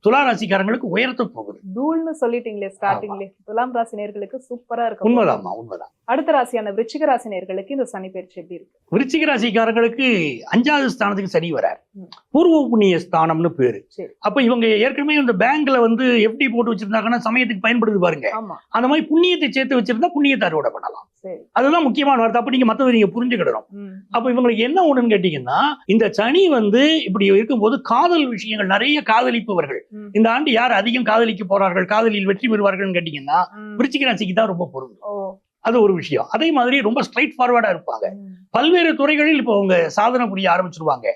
துளாராசிக்காரங்களுக்கு உயர்த்த போகுது. தூள்னு சொல்லிட்டீங்களே ஸ்டார்டிங்ல துலாம் ராசி நேர்களுக்கு சூப்பரா இருக்கு உண்மைதாம்மா உண்மைதான். அடுத்த ராசியான விருச்சிக ராசி நேர்களுக்கு இந்த சனி பயிற்சி எப்படி இருக்கு? விருச்சிக ராசிக்காரங்களுக்கு அஞ்சாவது ஸ்தானத்துக்கு சனி வரார். பூர்வ புண்ணிய ஸ்தானம்னு பேரு. சரி. அப்ப இவங்க ஏற்கனவே இந்த பேங்க்ல வந்து எஃப்டி போட்டு வச்சிருந்தாங்கன்னா சமயத்துக்கு பயன்படுது பாருங்க. அந்த மாதிரி புண்ணியத்தை சேர்த்து வச்சிருந்தா புண்ணியத்தை அறுவடை பண்ணலாம். அதுதான் முக்கியமான வார்த்தை. அப்ப நீங்க மத்ததை நீங்க புரிஞ்சுக்கிடணும். அப்ப இவங்களுக்கு என்ன ஒண்ணுன்னு கேட்டீங்கன்னா இந்த சனி வந்து இப்படி இருக்கும்போது காதல் விஷயங்கள் நிறைய காதலிப்பவர்கள். இந்த ஆண்டு யார் அதிகம் காதலிக்க போறார்கள் காதலில் வெற்றி பெறுவார்கள்னு கேட்டீங்கன்னா. விருச்சிக ராசிக்கு தான் ரொம்ப பொருந்தும். ஓ. அது ஒரு விஷயம். அதே மாதிரி ரொம்ப ஸ்ட்ரைட் ஃபார்வர்டா இருப்பாங்க. பல்வேறு துறைகளில் இப்போ அவங்க சாதனை புரிய ஆரம்பிச்சிருவாங்க.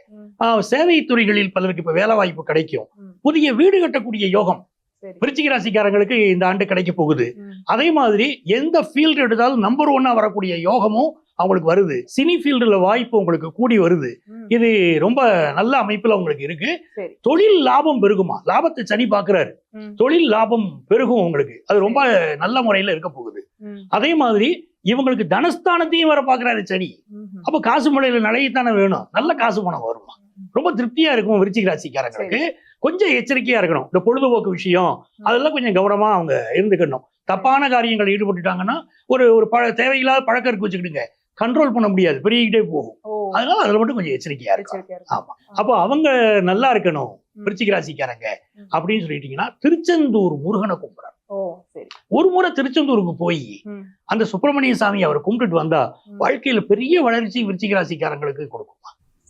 சேவை துறைகளில் பலருக்கு இப்ப வேலை வாய்ப்பு கிடைக்கும். புதிய வீடு கட்டக்கூடிய யோகம். விருச்சிக ராசிக்காரங்களுக்கு இந்த ஆண்டு கிடைக்க போகுது. அதே மாதிரி எந்த ஃபீல்டு எடுத்தாலும் நம்பர் ஒன்னா வரக்கூடிய யோகமும் அவங்களுக்கு வருது. சினி ஃபீல்டுல வாய்ப்பு உங்களுக்கு கூடி வருது. இது ரொம்ப நல்ல அமைப்புல உங்களுக்கு இருக்கு. தொழில் லாபம் பெருகுமா? லாபத்தை சனி பாக்குறாரு. தொழில் லாபம் பெருகும் உங்களுக்கு. அது ரொம்ப நல்ல முறையில இருக்க போகுது. அதே மாதிரி இவங்களுக்கு தனஸ்தானத்தையும் வர பாக்குறாரு சனி. அப்ப காசு முறையில நடையத்தானே வேணும். நல்ல காசு பணம் வருமா? ரொம்ப திருப்தியா இருக்கும் விருச்சிக ராசிக்காரங்களுக்கு. கொஞ்சம் எச்சரிக்கையா இருக்கணும். இந்த பொழுதுபோக்கு விஷயம் அதெல்லாம் கொஞ்சம் கவனமா அவங்க இருந்துக்கணும். தப்பான காரியங்கள் ஈடுபட்டுட்டாங்கன்னா ஒரு ஒரு பழ தேவையில்லாத பழக்கம் இருக்கு வச்சுக்கிடுங்க. கண்ட்ரோல் பண்ண முடியாது. பெருகிட்டே போகும். அதனால அதுல மட்டும் கொஞ்சம் எச்சரிக்கையா இருக்கு. ஆமா. அப்போ அவங்க நல்லா இருக்கணும். விருச்சிக ராசிக்காரங்க. அப்படின்னு சொல்லிட்டீங்கன்னா திருச்செந்தூர் முருகனை சரி. ஒரு முறை திருச்செந்தூருக்கு போய். அந்த சுப்பிரமணிய சாமி அவரை கும்பிட்டுட்டு வந்தா. வாழ்க்கையில பெரிய வளர்ச்சி விருச்சிக ராசிக்காரங்களுக்கு கொடுக்கும்.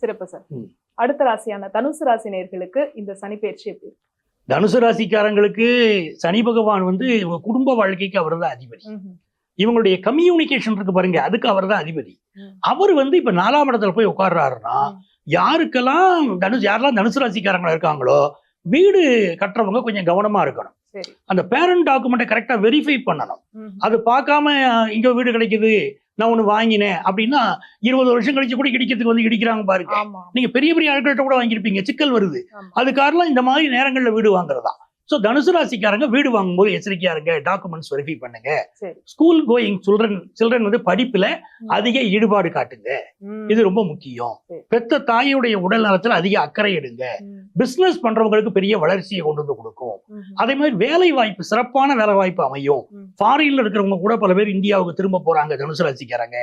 சிறப்பு சார். அடுத்த ராசியான தனுசு ராசி நேர்களுக்கு இந்த சனி பயிற்சி எப்படி தனுசு ராசிக்காரங்களுக்கு சனி பகவான் வந்து குடும்ப வாழ்க்கைக்கு அவர் தான் அதிபதி. இவங்களுடைய கம்யூனிகேஷன் இருக்கு பாருங்க அதுக்கு அவர் தான் அதிபதி. அவர் வந்து இப்ப நாலாம் இடத்துல போய் உட்கார்றாருன்னா. யாருக்கெல்லாம் தனுசு யாரெல்லாம் தனுசு ராசிக்காரங்களா இருக்காங்களோ வீடு கட்டுறவங்க கொஞ்சம் கவனமா இருக்கணும் அந்த பேரண்ட் டாக்குமெண்ட்டை கரெக்டா வெரிஃபை பண்ணணும். அது பார்க்காம இங்க வீடு கிடைக்குது நான் ஒண்ணு வாங்கினேன். அப்படின்னா இருபது வருஷம் கழிச்சு கூட இடிக்கிறதுக்கு வந்து இடிக்கிறாங்க பாருங்க. நீங்க பெரிய பெரிய ஆட்கள்கிட்ட கூட வாங்கியிருப்பீங்க. சிக்கல் வருது. ஆமா. அது காரணம் இந்த மாதிரி நேரங்கள்ல வீடு வாங்குறதா? சோ தனுசு ராசிக்காரங்க வீடு வாங்கும்போது எச்சரிக்கையா இருங்க டாக்குமெண்ட்ஸ் வெரிஃபை பண்ணுங்க ஸ்கூல் கோயிங் சில்ட்ரன் சில்ட்ரன் வந்து படிப்புல. அதிக ஈடுபாடு காட்டுங்க. இது ரொம்ப முக்கியம். பெத்த தாயுடைய உடல் நலத்துல அதிக அக்கறை எடுங்க. பிசினஸ் பண்றவங்களுக்கு பெரிய வளர்ச்சியை கொண்டு வந்து கொடுக்கும். அதே மாதிரி வேலை வாய்ப்பு சிறப்பான வேலை வாய்ப்பு அமையும். ஃபாரின்ல இருக்கிறவங்க கூட பல பேர் இந்தியாவுக்கு திரும்ப போறாங்க தனுசு ராசிக்காரங்க?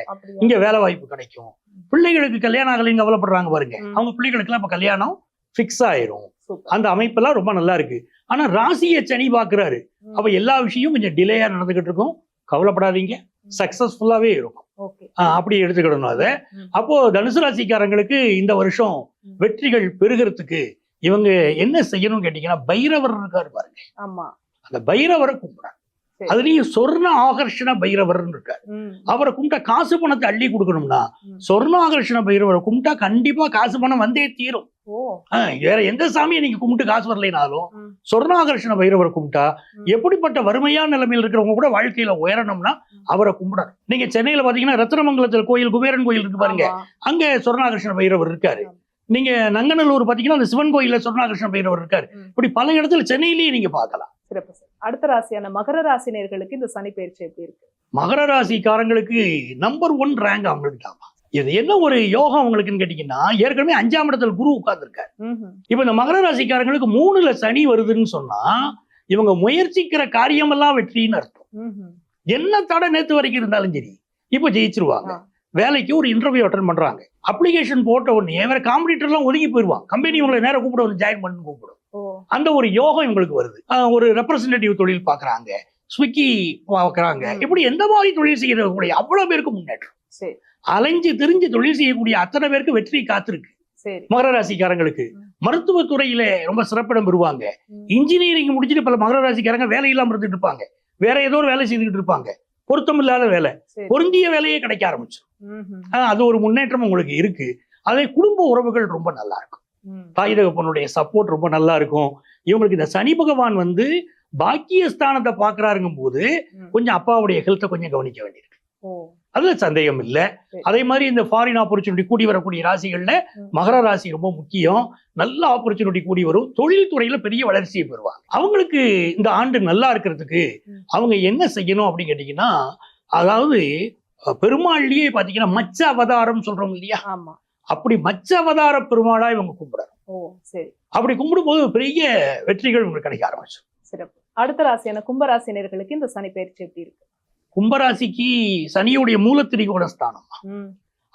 இங்க வேலை வாய்ப்பு கிடைக்கும் பிள்ளைகளுக்கு கல்யாணம் ஆகலைன்னு கவலைப்படுறாங்க பாருங்க. அவங்க பிள்ளைகளுக்கெல்லாம் இப்ப கல்யாணம் ஃபிக்ஸ் ஆயிரும். அந்த அமைப்பெல்லாம் ரொம்ப நல்லா இருக்கு ஆனா ராசியை சனி பாக்குறாரு. அப்ப எல்லா விஷயமும் கொஞ்சம் டிலேயா நடந்துகிட்டு இருக்கும் கவலைப்படாதீங்க. சக்சஸ்ஃபுல்லாவே இருக்கும் அப்படி எடுத்துக்கிடணும் அதை. அப்போ தனுசு ராசிக்காரங்களுக்கு இந்த வருஷம். வெற்றிகள் பெருகிறதுக்கு இவங்க என்ன செய்யணும்னு கேட்டீங்கன்னா பைரவர் இருக்காரு பாருங்க ஆமா அந்த பைரவரை கும்பிடாங்க சரி. அதுலயும் சொர்ண ஆகர்ஷண பைரவர்னு இருக்காரு. அவரை கும்பிட்டா காசு பணத்தை அள்ளி கொடுக்கணும்னா. சொர்ண ஆகர்ஷண பைரவரை கும்பிட்டா கண்டிப்பா காசு பணம் வந்தே தீரும் வேற எந்த சாமியை நீங்க கும்பிட்டு காசு வரலைனாலும். சொர்ணாகர்ஷண பைரவரை கும்பிட்டா. எப்படிப்பட்ட வறுமையான நிலைமையில் இருக்கிறவங்க கூட வாழ்க்கையில உயரணும்னா. அவரை கும்பிடணும் நீங்க சென்னையில பாத்தீங்கன்னா ரத்னமங்கலத்துல கோயில் குபேரன் கோயில் இருக்கு பாருங்க. அங்க சொர்ணாகர்ஷண பைரவர் இருக்காரு. நீங்க நங்கநல்லூர் பாத்தீங்கன்னா அந்த சிவன் கோயில்ல சொர்ணாகர்ஷண பைரவர் இருக்காரு. இப்படி பல இடத்துல சென்னையிலேயே நீங்க சிறப்பு சார் அடுத்த ராசியான மகர ராசி நேர்களுக்கு இந்த சனி பயிற்சி எப்படி இருக்கு மகர ராசிக்காரங்களுக்கு நம்பர் ஒன் ரேங்க் அவங்களுக்கு தாமா இது என்ன ஒரு யோகம் அவங்களுக்குன்னு கேட்டீங்கன்னா ஏற்கனவே அஞ்சாம் இடத்துல குரு உட்கார்ந்துருக்காரு. இப்ப இந்த மகர ராசிக்காரங்களுக்கு மூணுல சனி வருதுன்னு சொன்னா இவங்க முயற்சிக்கிற காரியமெல்லாம் வெற்றின்னு அர்த்தம். என்ன தடை நேத்து வரைக்கும் இருந்தாலும் சரி இப்ப ஜெயிச்சிருவாங்க. வேலைக்கு ஒரு இன்டர்வியூ அட்டன் பண்றாங்க. அப்ளிகேஷன் போட்ட உடனே வேற காம்படிட்டர் எல்லாம் ஒதுங்கி போயிருவாங்க. கம்பெனி உங்களை நேரம் கூப்பிட வந்து ஜாயின் பண்ணு கூப்பிடும். அந்த ஒரு யோகம் இவங்களுக்கு வருது. ஒரு ரெப்ரசன்டேட்டிவ் தொழில் பாக்குறாங்க. ஸ்விக்கி பாக்குறாங்க. இப்படி எந்த மாதிரி தொழில் செய்யக்கூடிய அவ்வளவு பேருக்கு முன்னேற்றம். அலைஞ்சு திரிஞ்சு தொழில் செய்யக்கூடிய அத்தனை பேருக்கு வெற்றி காத்திருக்கு. மகர ராசிக்காரங்களுக்கு. ம். மருத்துவத்துறையில ரொம்ப சிறப்பிடம் பெறுவாங்க. இன்ஜினியரிங் முடிச்சுட்டு பல மகர ராசிக்காரங்க வேலை இல்லாம இருந்துட்டு இருப்பாங்க. வேற ஏதோ ஒரு வேலை செய்துட்டு இருப்பாங்க. பொருத்தம் இல்லாத வேலை. பொருந்திய வேலையே கிடைக்க ஆரம்பிச்சு ம்ஹும். அது ஒரு முன்னேற்றம் உங்களுக்கு இருக்கு. அதே குடும்ப உறவுகள் ரொம்ப நல்லா இருக்கும். தாய் தகப்பனுடைய சப்போர்ட் ரொம்ப நல்லா இருக்கும். இவங்களுக்கு இந்த சனி பகவான் வந்து பாக்கியஸ்தானத்தை பாக்குறாருங்கும் போது. கொஞ்சம் அப்பாவுடைய ஹெல்த்தை கொஞ்சம் கவனிக்க வேண்டியிருக்கு. அதுல சந்தேகம் இல்ல. அதே மாதிரி இந்த ஃபாரின் ஆப்பர்ச்சுனிட்டி கூடி வரக்கூடிய ராசிகள்ல. மகர ராசி ரொம்ப முக்கியம். நல்ல ஆப்பர்ச்சுனிட்டி கூடி வரும். தொழில் துறையில பெரிய வளர்ச்சியை பெறுவாங்க. அவங்களுக்கு இந்த ஆண்டு நல்லா இருக்கிறதுக்கு. அவங்க என்ன செய்யணும் அப்படின்னு கேட்டீங்கன்னா அதாவது பெருமாள்லயே பாத்தீங்கன்னா மச்ச அவதாரம் சொல்றோம் இல்லையா? ஆமா. அப்படி மச்ச அவதார பெருமாளா இவங்க சரி. அப்படி கும்பிடும்போது பெரிய வெற்றிகள் உங்களுக்கு கிடைக்க ஆரம்பிச்சு சிறப்பு. அடுத்த ராசியான கும்பராசினியர்களுக்கு இந்த சனி பயிற்சி எப்படி இருக்கு? கும்பராசிக்கு சனியுடைய மூலத்திரிகோண ஸ்தானம்.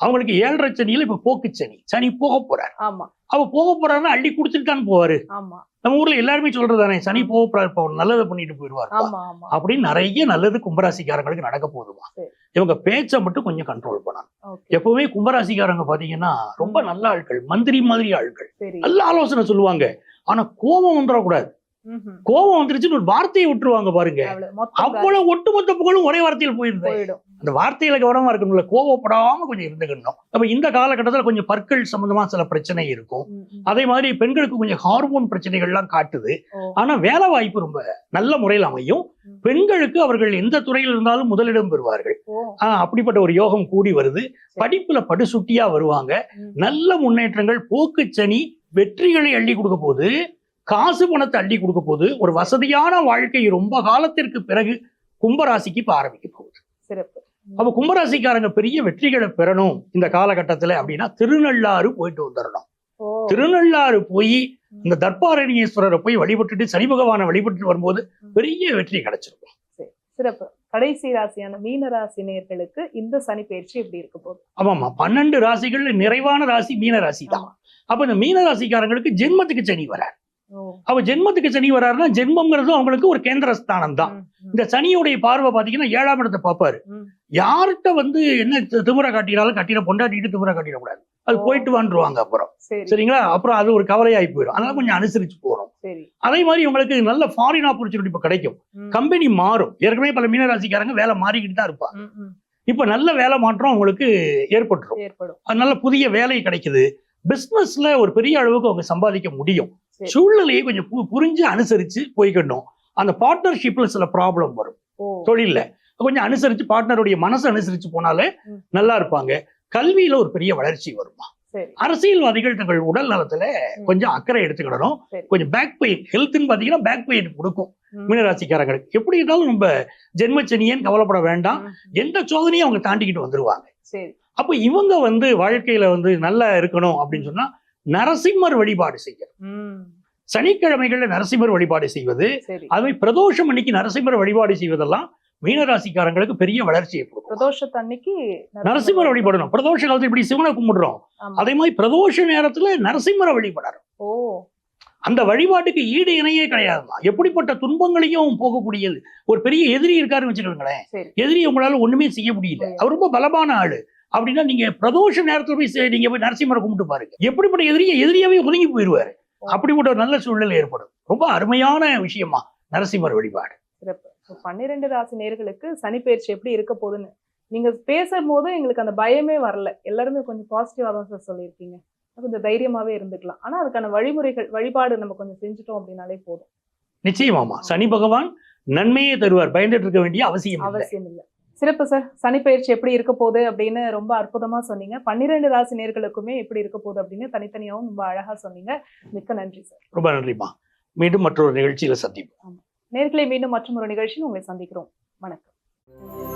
அவங்களுக்கு ஏழரை சனியில இப்ப போக்கு சனி. சனி போக போறாரு. ஆமா. அவ போக போறாருன்னா அள்ளி குடுத்துட்டு தான் போவாரு நம்ம ஊர்ல எல்லாருமே சொல்றதானே சனி போக போறாரு அவர் நல்லதை பண்ணிட்டு போயிடுவார் அப்படின்னு நிறைய நல்லது கும்பராசிக்காரங்களுக்கு நடக்க போகுதுமா சரி. இவங்க பேச்சை மட்டும் கொஞ்சம் கண்ட்ரோல் பண்ணணும். எப்பவுமே கும்பராசிக்காரங்க பாத்தீங்கன்னா ரொம்ப நல்ல ஆட்கள் மந்திரி மாதிரி ஆட்கள். நல்ல ஆலோசனை சொல்லுவாங்க. ஆனா கோபம் வந்துடக்கூடாது. ம்ஹும். கோபம் வந்துருச்சுன்னு ஒரு வார்த்தையை விட்டுருவாங்க பாருங்க. அவ்வளவு. ஒட்டுமொத்த புகழும் ஒரே வார்த்தையில் போயிடும். அந்த வார்த்தையில கவனமா இருக்கணும்ல. கோவப்படாம கொஞ்சம் இருந்துக்கணும். அப்ப இந்த காலகட்டத்துல கொஞ்சம் பற்கள் சம்பந்தமா சில பிரச்சனை இருக்கும். அதே மாதிரி பெண்களுக்கு கொஞ்சம் ஹார்மோன் பிரச்சனைகள்லாம் காட்டுது. ஆனா வேலை வாய்ப்பு ரொம்ப நல்ல முறையில் அமையும். பெண்களுக்கு அவர்கள் எந்த துறையில் இருந்தாலும் முதலிடம் பெறுவார்கள். ஆஹ் அப்படிப்பட்ட ஒரு யோகம் கூடி வருது. படிப்புல படுசுட்டியா வருவாங்க. நல்ல முன்னேற்றங்கள் போக்கு சனி வெற்றிகளை அள்ளி கொடுக்க போது காசு பணத்தை அள்ளி கொடுக்க போது ஒரு வசதியான வாழ்க்கை ரொம்ப காலத்திற்கு பிறகு கும்பராசிக்கு இப்ப ஆரம்பிக்க போகுது. சிறப்பு. அப்ப கும்பராசிக்காரங்க பெரிய வெற்றிகளை பெறணும் இந்த காலகட்டத்துல அப்படின்னா திருநள்ளாறு போயிட்டு வந்துடணும் திருநள்ளாறு போய் இந்த தர்பாரண்யேஸ்வரரை போய் வழிபட்டுட்டு சனி பகவானை வழிபட்டு வரும்போது பெரிய வெற்றி கிடைச்சிருக்கும். சிறப்பு. கடைசி ராசியான மீன ராசி நேயர்களுக்கு இந்த சனி பயிற்சி எப்படி இருக்க போகுது? ஆமாமா பன்னெண்டு ராசிகள்ல நிறைவான ராசி மீன ராசி தான். அப்ப இந்த மீன ராசிக்காரங்களுக்கு ஜென்மத்துக்கு சனி வரார். ஓ அப்ப ஜென்மத்துக்கு சனி வராருன்னா ஜென்மங்கிறது அவங்களுக்கு ஒரு கேந்திர ஸ்தானம் தான் இந்த சனியுடைய பார்வை பாத்தீங்கன்னா ஏழாம் இடத்தை பார்ப்பாரு. யார்கிட்ட வந்து என்ன தி- திமிர காட்டினாலும் கட்டின பொண்டாட்டிட்டு திமிர காட்டிடக்கூடாது அது. போயிட்டு வந்துருவாங்க அப்புறம். சரி. சரிங்களா? அப்புறம் அது ஒரு கவலையாகி போயிடும் அதனால கொஞ்சம் அனுசரிச்சு போறோம் அதே மாதிரி உங்களுக்கு நல்ல ஃபாரின் ஆப்பர்ச்சுனிட்டி இப்ப கிடைக்கும். கம்பெனி மாறும். ஏற்கனவே பல மீனராசிக்காரங்க வேலை மாறிக்கிட்டு தான் இருப்பாங்க. இப்ப நல்ல வேலை மாற்றம் உங்களுக்கு ஏற்பட்டுரும். அதனால புதிய வேலை கிடைக்குது. பிசினஸ்ல ஒரு பெரிய அளவுக்கு அவங்க சம்பாதிக்க முடியும். சூழ்நிலையை கொஞ்சம் புரிஞ்சு அனுசரிச்சு போய்க்கணும் அந்த பார்ட்னர்ஷிப்ல சில ப்ராப்ளம் வரும். ஓ. தொழில்ல. கொஞ்சம் அனுசரிச்சு பார்ட்னருடைய மனசை அனுசரிச்சு போனாலே. நல்லா இருப்பாங்க. கல்வியில ஒரு பெரிய வளர்ச்சி வருமா? அரசியல்வாதிகள் தங்கள் உடல் நலத்துல. கொஞ்சம் அக்கறை எடுத்துக்கிடணும். கொஞ்சம் பேக் பெயின் ஹெல்த்னு பாத்தீங்கன்னா பேக் பெயின் கொடுக்கும் மீனராசிக்காரங்களுக்கு. எப்படி இருந்தாலும் நம்ம ஜென்மச்சனியன் கவலைப்பட வேண்டாம். எந்த சோதனையும் அவங்க தாண்டிக்கிட்டு வந்துருவாங்க. அப்போ இவங்க வந்து வாழ்க்கையில வந்து நல்லா இருக்கணும் அப்படின்னு சொன்னா நரசிம்மர் வழிபாடு செய்யணும். ம், சனிக்கிழமைகள்ல நரசிம்மர் வழிபாடு செய்வது அதுவே பிரதோஷம் அன்னைக்கு நரசிம்மர் வழிபாடு செய்வதெல்லாம் மீனராசிக்காரங்களுக்கு பெரிய வளர்ச்சியை பிரதோஷத்தன்னைக்கு நரசிம்மர் வழிபடணும். பிரதோஷ காலத்துல இப்படி சிவனை கும்பிடுறோம். அதே மாதிரி பிரதோஷ நேரத்துல நரசிம்மரை வழிபடணும். ஓ. அந்த வழிபாட்டுக்கு ஈடு இணையே கிடையாதுமா? எப்படிப்பட்ட துன்பங்களையும் போகக்கூடியது. ஒரு பெரிய எதிரி இருக்காருன்னு வச்சுக்கோங்களேன். எதிரி உங்களால ஒண்ணுமே செய்ய முடியல. அவர் ரொம்ப பலமான ஆளு. அப்படின்னா நீங்க பிரதோஷ நேரத்துல போய் நீங்க போய் நரசிம்மரை கும்பிட்டு பாருங்க. எப்படிப்பட்ட எதிரியை எதிரியாவே ஒதுங்கி போயிருவாரு. அப்படிப்பட்ட ஒரு நல்ல சூழ்நிலை ஏற்படும். ரொம்ப அருமையான விஷயமா நரசிம்மர் வழிபாடு. பன்னிரெண்டு ராசி நேர்களுக்கு சனி பயிற்சி எப்படி இருக்க போகுதுன்னு நீங்க பேசும்போது எங்களுக்கு அந்த பயமே வரல. எல்லாருமே கொஞ்சம் பாசிட்டிவா தான் சார் சொல்லியிருக்கீங்க. கொஞ்சம் தைரியமாவே இருந்துக்கலாம். ஆனா அதுக்கான வழிமுறைகள் வழிபாடு நம்ம கொஞ்சம் செஞ்சுட்டோம் அப்படின்னாலே போதும். நிச்சயமாமா சனி பகவான் நன்மையை தருவார். பயந்துட்டு இருக்க வேண்டிய அவசியம் அவசியம் இல்லை. சிறப்பு சார். சனி பயிற்சி எப்படி இருக்க போகுது அப்படின்னு ரொம்ப அற்புதமா சொன்னீங்க. பன்னிரெண்டு ராசி நேர்களுக்குமே எப்படி இருக்க போகுது அப்படின்னு தனித்தனியாவும் ரொம்ப அழகா சொன்னீங்க. மிக்க நன்றி சார். ரொம்ப நன்றிமா மீண்டும் மற்றொரு நிகழ்ச்சியில சந்திப்போம். நேர்களை மீண்டும் மற்றும் ஒரு நிகழ்ச்சியில் உங்களை சந்திக்கிறோம். வணக்கம்.